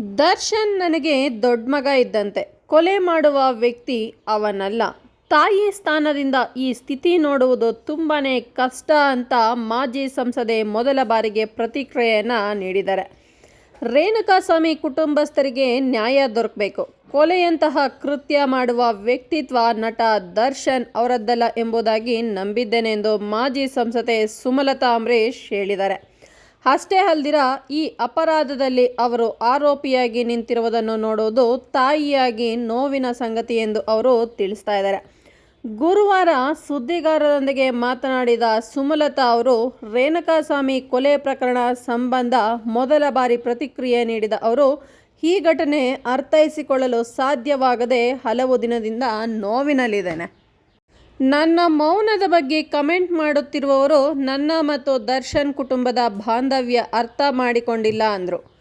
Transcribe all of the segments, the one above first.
ದರ್ಶನ್ ನನಗೆ ದೊಡ್ಡ ಮಗ ಇದ್ದಂತೆ. ಕೊಲೆ ಮಾಡುವ ವ್ಯಕ್ತಿ ಅವನಲ್ಲ. ತಾಯಿ ಸ್ಥಾನದಿಂದ ಈ ಸ್ಥಿತಿ ನೋಡುವುದು ತುಂಬಾ ಕಷ್ಟ ಅಂತ ಮಾಜಿ ಸಂಸದೆ ಮೊದಲ ಬಾರಿಗೆ ಪ್ರತಿಕ್ರಿಯೆಯನ್ನು ನೀಡಿದ್ದಾರೆ. ರೇಣುಕಾಸ್ವಾಮಿ ಕುಟುಂಬಸ್ಥರಿಗೆ ನ್ಯಾಯ ದೊರಕಬೇಕು. ಕೊಲೆಯಂತಹ ಕೃತ್ಯ ಮಾಡುವ ವ್ಯಕ್ತಿತ್ವ ನಟ ದರ್ಶನ್ ಅವರದ್ದಲ್ಲ ಎಂಬುದಾಗಿ ನಂಬಿದ್ದೇನೆ ಎಂದು ಮಾಜಿ ಸಂಸದೆ ಸುಮಲತಾ ಅಂಬರೀಶ್ ಹೇಳಿದ್ದಾರೆ. ಅಷ್ಟೇ ಅಲ್ದಿರ ಈ ಅಪರಾಧದಲ್ಲಿ ಅವರು ಆರೋಪಿಯಾಗಿ ನಿಂತಿರುವುದನ್ನು ನೋಡುವುದು ತಾಯಿಯಾಗಿ ನೋವಿನ ಸಂಗತಿ ಎಂದು ಅವರು ತಿಳಿಸ್ತಾ ಇದ್ದಾರೆ. ಗುರುವಾರ ಸುದ್ದಿಗಾರರೊಂದಿಗೆ ಮಾತನಾಡಿದ ಸುಮಲತಾ ಅವರು, ರೇಣುಕಾಸ್ವಾಮಿ ಕೊಲೆ ಪ್ರಕರಣ ಸಂಬಂಧ ಮೊದಲ ಬಾರಿ ಪ್ರತಿಕ್ರಿಯೆ ನೀಡಿದ ಅವರು, ಈ ಘಟನೆ ಅರ್ಥೈಸಿಕೊಳ್ಳಲು ಸಾಧ್ಯವಾಗದೆ ಹಲವು ದಿನದಿಂದ ನೋವಿನಲ್ಲಿದ್ದೇನೆ. ನನ್ನ ಮೌನದ ಬಗ್ಗೆ ಕಮೆಂಟ್ ಮಾಡುತ್ತಿರುವವರು ನನ್ನ ಮತ್ತು ದರ್ಶನ್ ಕುಟುಂಬದ ಬಾಂಧವ್ಯ ಅರ್ಥ ಮಾಡಿಕೊಂಡಿಲ್ಲ ಅಂದರು.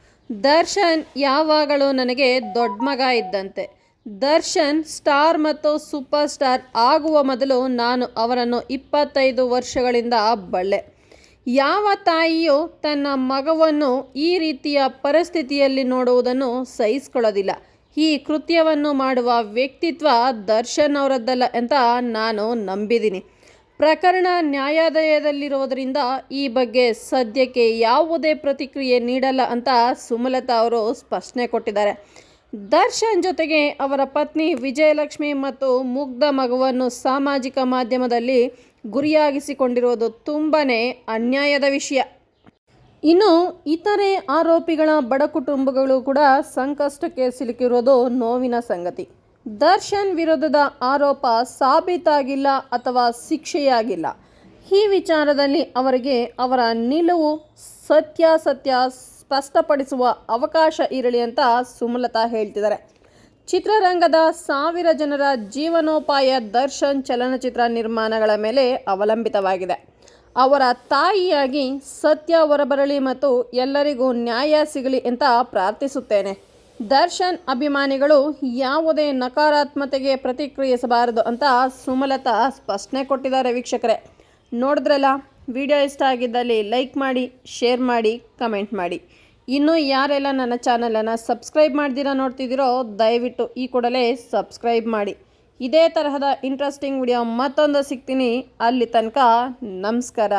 ದರ್ಶನ್ ಯಾವಾಗಲೂ ನನಗೆ ದೊಡ್ಡ ಮಗ ಇದ್ದಂತೆ. ದರ್ಶನ್ ಸ್ಟಾರ್ ಮತ್ತು ಸೂಪರ್ ಸ್ಟಾರ್ ಆಗುವ ಮೊದಲು ನಾನು ಅವರನ್ನು ಇಪ್ಪತ್ತೈದು ವರ್ಷಗಳಿಂದ ಬಳ್ಳೆ. ಯಾವ ತಾಯಿಯು ತನ್ನ ಮಗವನ್ನು ಈ ರೀತಿಯ ಪರಿಸ್ಥಿತಿಯಲ್ಲಿ ನೋಡುವುದನ್ನು ಸಹಿಸಿಕೊಳ್ಳೋದಿಲ್ಲ. ಈ ಕೃತ್ಯವನ್ನು ಮಾಡುವ ವ್ಯಕ್ತಿತ್ವ ದರ್ಶನ್ ಅವರದ್ದಲ್ಲ ಅಂತ ನಾನು ನಂಬಿದ್ದೀನಿ. ಪ್ರಕರಣ ನ್ಯಾಯಾಲಯದಲ್ಲಿರುವುದರಿಂದ ಈ ಬಗ್ಗೆ ಸದ್ಯಕ್ಕೆ ಯಾವುದೇ ಪ್ರತಿಕ್ರಿಯೆ ನೀಡಲ್ಲ ಅಂತ ಸುಮಲತಾ ಅವರು ಸ್ಪಷ್ಟನೆ ಕೊಟ್ಟಿದ್ದಾರೆ. ದರ್ಶನ್ ಜೊತೆಗೆ ಅವರ ಪತ್ನಿ ವಿಜಯಲಕ್ಷ್ಮಿ ಮತ್ತು ಮುಗ್ಧ ಮಗುವನ್ನು ಸಾಮಾಜಿಕ ಮಾಧ್ಯಮದಲ್ಲಿ ಗುರಿಯಾಗಿಸಿಕೊಂಡಿರುವುದು ತುಂಬನೇ ಅನ್ಯಾಯದ ವಿಷಯ. ಇನ್ನು ಇತರೆ ಆರೋಪಿಗಳ ಬಡ ಕುಟುಂಬಗಳು ಕೂಡ ಸಂಕಷ್ಟಕ್ಕೆ ಸಿಲುಕಿರೋದು ನೋವಿನ ಸಂಗತಿ. ದರ್ಶನ್ ವಿರೋಧದ ಆರೋಪ ಸಾಬೀತಾಗಿಲ್ಲ ಅಥವಾ ಶಿಕ್ಷೆಯಾಗಿಲ್ಲ. ಈ ವಿಚಾರದಲ್ಲಿ ಅವರಿಗೆ ಅವರ ನಿಲುವು ಸತ್ಯಾಸತ್ಯ ಸ್ಪಷ್ಟಪಡಿಸುವ ಅವಕಾಶ ಇರಲಿ ಅಂತ ಸುಮಲತಾ ಹೇಳ್ತಿದ್ದಾರೆ. ಚಿತ್ರರಂಗದ ಸಾವಿರ ಜನರ ಜೀವನೋಪಾಯ ದರ್ಶನ್ ಚಲನಚಿತ್ರ ನಿರ್ಮಾಣಗಳ ಮೇಲೆ ಅವಲಂಬಿತವಾಗಿದೆ. ಅವರ ತಾಯಿಯಾಗಿ ಸತ್ಯ ಹೊರಬರಲಿ ಮತ್ತು ಎಲ್ಲರಿಗೂ ನ್ಯಾಯ ಸಿಗಲಿ ಅಂತ ಪ್ರಾರ್ಥಿಸುತ್ತೇನೆ. ದರ್ಶನ್ ಅಭಿಮಾನಿಗಳು ಯಾವುದೇ ನಕಾರಾತ್ಮತೆಗೆ ಪ್ರತಿಕ್ರಿಯಿಸಬಾರದು ಅಂತ ಸುಮಲತಾ ಸ್ಪಷ್ಟನೆ ಕೊಟ್ಟಿದ್ದಾರೆ ವೀಕ್ಷಕರೇ. ನೋಡಿದ್ರಲ್ಲ, ವಿಡಿಯೋ ಇಷ್ಟ ಆಗಿದ್ದಲ್ಲಿ ಲೈಕ್ ಮಾಡಿ, ಶೇರ್ ಮಾಡಿ, ಕಮೆಂಟ್ ಮಾಡಿ. ಇನ್ನೂ ಯಾರೆಲ್ಲ ನನ್ನ ಚಾನಲನ್ನು ಸಬ್ಸ್ಕ್ರೈಬ್ ಮಾಡ್ದಿರಾ ನೋಡ್ತಿದ್ದೀರೋ, ದಯವಿಟ್ಟು ಈ ಕೂಡಲೇ ಸಬ್ಸ್ಕ್ರೈಬ್ ಮಾಡಿ. ಇದೇ ತರಹದ ಇಂಟ್ರೆಸ್ಟಿಂಗ್ ವಿಡಿಯೋ ಮತ್ತೊಂದು ಸಿಗ್ತೀನಿ. ಅಲ್ಲಿ ತನಕ ನಮಸ್ಕಾರ.